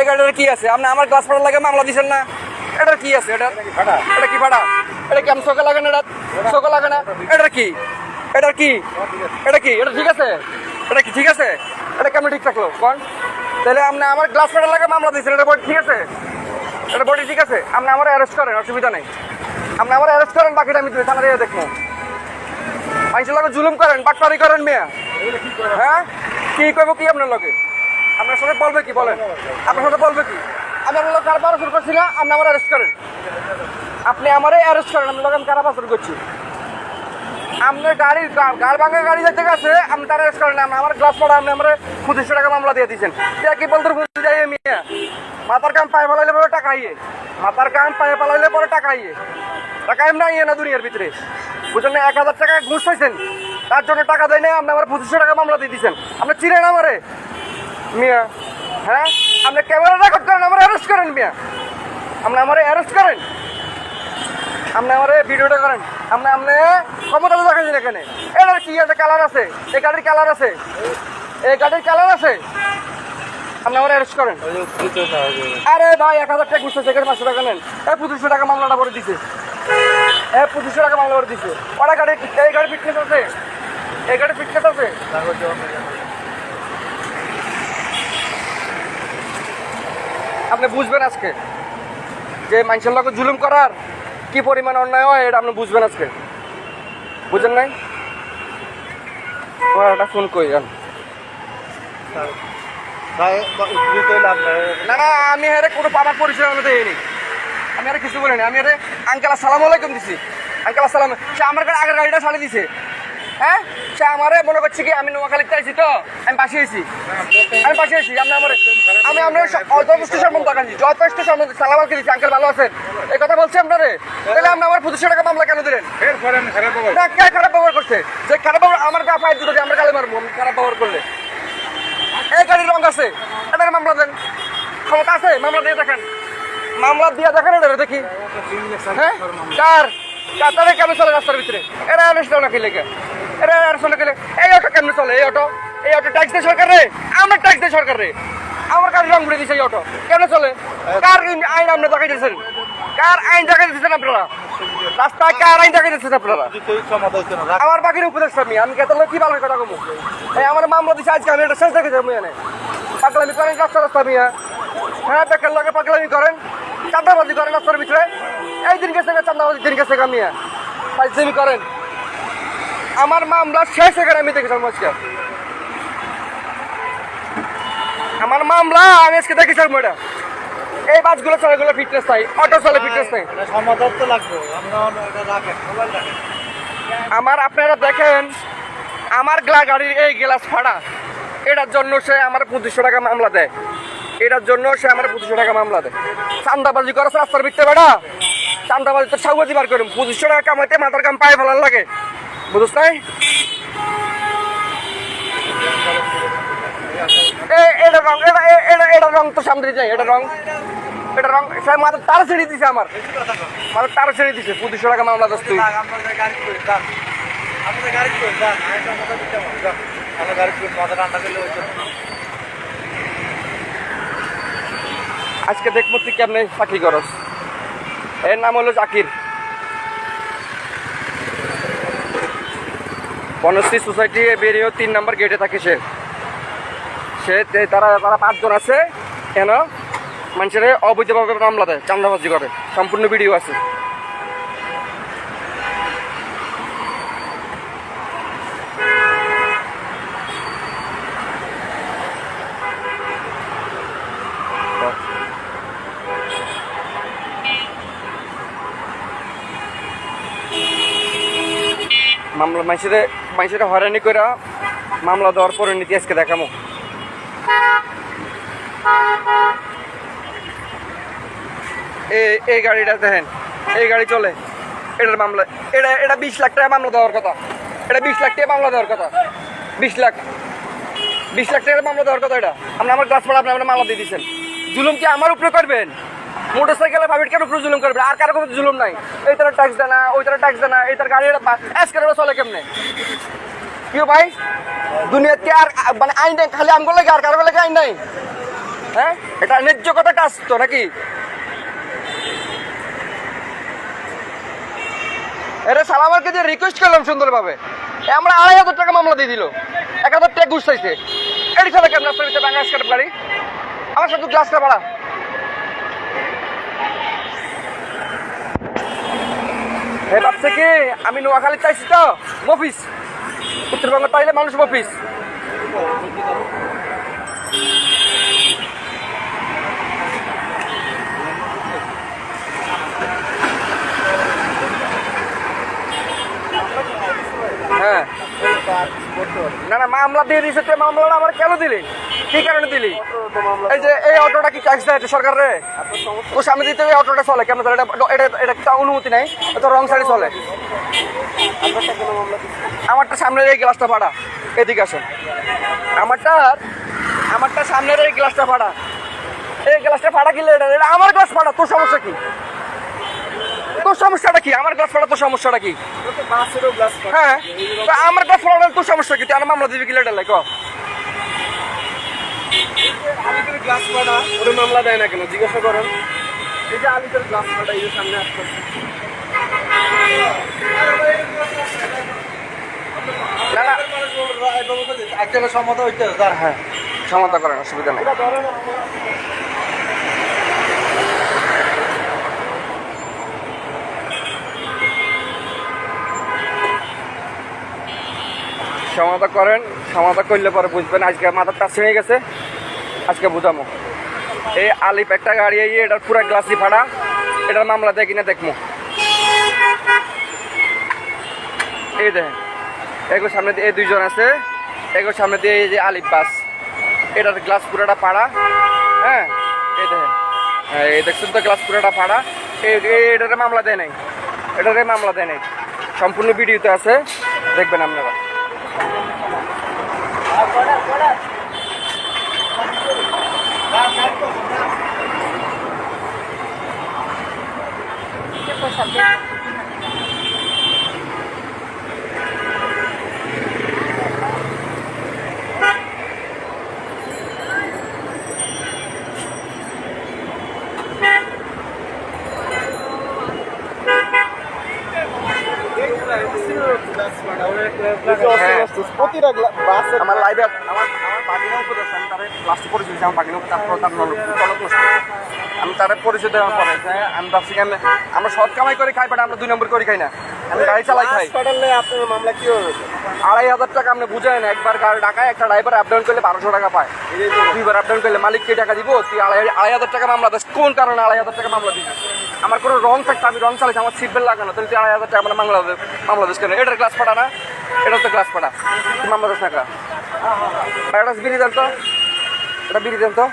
এই গাড়িটার কি আছে? আপনি আমার গ্লাস ফাটার লাগে মামলা দিচ্ছেন না? এটার কি আছে? এটা এটা কি ফাটা? এটা কি আমি চোখে লাগে না এটা? চোখে লাগে না? এটার কি? এটার কি? এটা কি? এটা ঠিক আছে? এটা কি ঠিক আছে? এটা কেমন ঠিক থাকল? কোন? তাহলে আপনি আমার গ্লাস ফাটার লাগে মামলা দিচ্ছেন এটা বডি ঠিক আছে? এটা বডি ঠিক আছে? আপনি আমার অ্যারেস্ট করেন অসুবিধা নেই। আপনি আমার অ্যারেস্ট করেন বাকিটা আমি থানা দিয়ে দেখব। মানুষের জুলুম করেন বাটপারি করেন মেয়া। হ্যাঁ? কি করব কি আপনার লগে? আপনার সাথে বলবে কি বলেন? আপনার সাথে বলবে কি? আমি আপনার লোক কারবার শুরু করছি না, আপনি আমার অ্যারেস্ট করেন। আপনি আমারে অ্যারেস্ট করেন, আমি লোক আমি কারাবার শুরু করছি। আপনার গাড়ির গাড় ভাঙা গাড়ি দেখতে গেছে, আপনি তার অ্যারেস্ট করেন না আমার গ্লাস পড়া, আপনি আমার পঁচিশশো টাকা মামলা দিয়ে দিয়েছেন। দিয়া কি বলতে বুঝতে যাই মিয়া? মাথার কাম পায়ে ফেলাইলে পরে টাকা ইয়ে। মাথার কাম পায়ে ফেলাইলে পরে টাকা ইয়ে। টাকা এমনি ইয়ে না দুনিয়ার ভিতরে। বুঝলেন এক হাজার টাকা ঘুষ হয়েছেন তার জন্য টাকা দেয় না আপনি আমার পঁচিশশো টাকা মামলা দিয়ে দিয়েছেন। আপনি চিনেন আমারে? মিয়া হ্যাঁ? আপনি ক্যামেরা রেকর্ড করেন, আমার অ্যারেস্ট করেন, মিয়া। আপনি আমার অ্যারেস্ট করেন। আপনি আমার ভিডিওটা করেন। আপনি আপনি ক্ষমতা দেখাচ্ছেন এখানে। এটার কি আছে কালার আছে? এই গাড়ির কালার আছে? এই গাড়ির কালার আছে? আপনি আমার অ্যারেস্ট করেন। আরে ভাই, এক হাজার টাকা ঘুরছে সেখানে পাঁচশো টাকা নেন। এই পঁচিশশো টাকা মামলাটা ভরে দিছে। এই পঁচিশশো টাকা মামলা ভরে দিছে। ওরা গাড়ি, এই গাড়ি ফিটনেস আছে? এই গাড়ি ফিটনেস আছে? আপনি বুঝবেন আজকে? যে মানুষের লোক জুলুম করার কি পরিমাণ অন্যায় হয় এটা আপনি বুঝবেন আজকে? বুঝেন নাই? একটা ফোন যান না না আমি আরে কোনো পাবার পরিচয় আমি দেয়নি আমি আরে কিছু বলিনি আমি আরে আঙ্কেল আসসালামু আলাইকুম দিছি। আঙ্কেল আসসালাম সে আমার আগের গাড়িটা ছাড়ে দিছে। হ্যাঁ? সে আমারে মনে করছে কি আমি নোয়াখালীতে আইছি তো আমি পাশে আছি আমি পাশে আছি আপনি আমার আমি আপনার যথেষ্ট সম্বন্ধ কাছি যথেষ্ট সম্বন্ধ সালাম আলকে দিচ্ছি আঙ্কেল ভালো আছেন? এই কথা বলছি আপনারে? তাহলে আপনি আমার পঁচিশশো টাকা মামলা কেন দিলেন? না কে খারাপ ব্যবহার করছে? যে খারাপ ব্যবহার আমার গা পায়ে দুটো আমার গালে মারবো খারাপ ব্যবহার করলে। এই গাড়ির রং আছে এটাকে মামলা দেন। ক্ষমতা আছে? মামলা দিয়ে দেখেন। মামলা দিয়ে দেখেন এটা দেখি। হ্যাঁ? কার? তাহলে কেমন চলে রাস্তার ভিতরে? এরা আনিস না খেলে এরা আনিস খেলে এই অটো কেমন চলে? এই অটো? এই অটো ট্যাক্স দেয় সরকার রে? আমার ট্যাক্স দেয় সরকার রে। আমার কাছে রং ঘুরে এই অটো। কেন চলে? কার আইন আপনি দেখাই দিয়েছেন কার আইন দেখাই দিয়েছেন আপনারা? রাস্তায় কার আইন দেখাই দিয়েছেন আপনারা? আমার বাকির উপদেশ আমি আমি কেতন কি ভালো কথা কমু? এই আমার মামলা দিছে, আজকে আমি এটা শেষ দেখে যাব এনে পাগলামি করেন, রাস্তা রাস্তা মিয়া। হ্যাঁ বেকার লগে পাগলামি করেন চান্দাবাজি করেন রাস্তার ভিতরে। এই দিন গেছে গা চান্দাবাজি দিন গেছে মিয়া। পাইজেমি করেন। আমার মামলা শেষ এখানে আমি দেখেছিলাম আজকে। আমার মামলা আমি আজকে দেখেছিলাম এটা এই বাসগুলো চলে ফিটনেস নাই অটো চলে ফিটনেস নাই সমাধান তো লাগবে আমরা আপনারা দেখেন আমার গ্লা গাড়ির এই গ্লাস ফাড়া এটার জন্য সে আমার পঁচিশশো টাকা মামলা দেয়। এটার জন্য সে আমার পঁচিশশো টাকা মামলা দেয়। চান্দাবাজি করে রাস্তার ভিতরে বেড়া। চান্দাবাজি তো ছাউবাজি বার করুন পঁচিশশো টাকা কামাইতে মাথার কাম পায়ে ফেলার লাগে। বুঝছ নাই? এ- এটা রং, এটা এটা রং তো সামনে রং। এটা রং, সে ছেড়ে দিছে আমার। ছেড়ে দিছে, পঁচিশশো টাকা মামলা আজকে দেখব তুই কেমনে চাকরি করস। এর নাম হলো জাকির। বনশ্রী সোসাইটি বেরিয়ে তিন নম্বর গেটে থাকে সে। সে তারা তারা পাঁচজন আছে, কেন? মানুষের অবৈধভাবে মামলা দেয় চান্দাবাজি করে। সম্পূর্ণ ভিডিও আছে। মামলা মানুষের মানুষের হয়রানি করে মামলা দেওয়ার পরিণতি আজকে দেখামো। এই গাড়িটা দেখেন, এই গাড়ি চলে। এটার মামলা এটা এটা বিশ লাখ টাকা মামলা দেওয়ার কথা। এটা বিশ লাখ টাকা মামলা দেওয়ার কথা। বিশ লাখ। বিশ লাখ টাকার মামলা দেওয়ার কথা এটা। আপনি আমার গাছ আপনি আপনার মামলা দিয়ে দিচ্ছেন জুলুম কি আমার উপরে করবেন? মোটর সাইকেলে প্রাইভেট কার উপরে জুলুম করবেন? আর কারও উপরে জুলুম নাই। এই তারা ট্যাক্স দেয় না, ওই তারা ট্যাক্স দেয় না, এই তার গাড়ি এস করে চলে কেমনে? কিও ভাই? দুনিয়াতে আর মানে আইন নেই, খালি আমগুলো আর কারও লাগে আইন নাই। হ্যাঁ? এটা ন্যায্য কথা কাজ তো নাকি? এরে সালামারকে যে রিকোয়েস্ট করলাম সুন্দরভাবে। আমরা আড়াই হাজার টাকা মামলা দিয়ে দিল। এক হাজার টাকা ঘুষ চাইছে। এটি চলে কেমন? রাস্তার ভিতরে বাংলাদেশ কাটার গাড়ি আমার সাথে গ্লাসটা ভাড়া হে ভাবছে কি, আমি নোয়াখালী চাইছি তো। মফিস। উত্তরবঙ্গ পাইলে মানুষ মফিস হ্যাঁ না না, মামলা দিয়ে দিয়েছে তো মামলাটা আমার কেন দিলি? কি কারণে দিলি? এই যে, এই অটোটা কি ট্যাক্স দেয় সরকার? রে তোর সামনে দিতে এই অটোটা চলে, কেন? এটা এটা এটা কি অনুমতি নাই? এটা রং সাইডে চলে। আমারটা সামনের এই গ্লাসটা ভাড়া এদিকে আসুন। আমারটা আমারটা সামনের এই গ্লাসটা ভাড়া এই গ্লাসটা ভাড়া কিনলে এটা আমার গ্লাস ভাড়া তোর সমস্যা কি? তোর সমস্যাটা কি? আমার গ্লাস ভাড়া তোর সমস্যাটা কি? হ্যাঁ। আমার গ্লাস ভাড়া তোর সমস্যা কি? তুই আমার মামলা দিবি কি লেটার লাই ক আলিপুর গ্লাস ভাড়া ওরে মামলা দেয় না কেন জিজ্ঞাসা করেন এই যে আলিপুর গ্লাস এই সামনে আসছে না। না একজনের সম্মত হইতে হ্যাঁ। সমাধা করেন অসুবিধা নেই। সমাধা করেন, সমাধা করলে পরে বুঝবেন আজকে মাথার টাচ হয়ে গেছে। আজকে বুঝামো। এই আলিপ একটা গাড়ি, এই এটার পুরা গ্লাসি ফাড়া, এটার মামলা দেয় কিনা দেখব এই দেখেন এগুলোর সামনে দিয়ে এই দুইজন আছে এগুলোর সামনে দিয়ে এই যে আলিপ বাস, এটার গ্লাস পুরোটা পাড়া হ্যাঁ এই দেখেন হ্যাঁ এই দেখছেন তো গ্লাস পুরোটা পাড়া এটারে মামলা দেয় নাই, এটারে মামলা দেয় নাই, সম্পূর্ণ ভিডিওতে আছে, দেখবেন আপনারা প্রতিটা বাস আমার লাইভে আমার আমার বাগিনাও উপর আছে আমি তারে লাস্টে পরিচয় দিয়েছি আমার বাগিনা উপর তারপর তার নল টলক করছি। আমি তারে পরিচয় দেওয়ার পরে আমি ভাবছি কি আমি আমরা সৎ কামাই করে খাই বাট আমরা দুই নম্বর করে খাই না। আমি গাড়ি চালাই খাই। আপনার মামলা কি হবে? আড়াই হাজার টাকা আপনি বুঝেন একবার গাড়ি ঢাকায় একটা ড্রাইভার আপ ডাউন করলে বারোশো টাকা পায়। দুইবার আপ ডাউন করলে মালিককে টাকা দিব? তুই আড়াই আড়াই হাজার টাকা মামলা দিস কোন কারণে আড়াই হাজার টাকা মামলা দিবি? আমার কোনো রং থাকতে আমি রং চালাইছি আমার সিট বেল্ট লাগানো তাহলে তুই আড়াই হাজার টাকা মানে মামলা মামলা দিস কেন? এটার ক্লাস পাঠা না? এটা তো ক্লাস পাঠা তুই মামলা দিস টাকা একটা বিড়ি দেন তো এটা বিড়ি দেন তো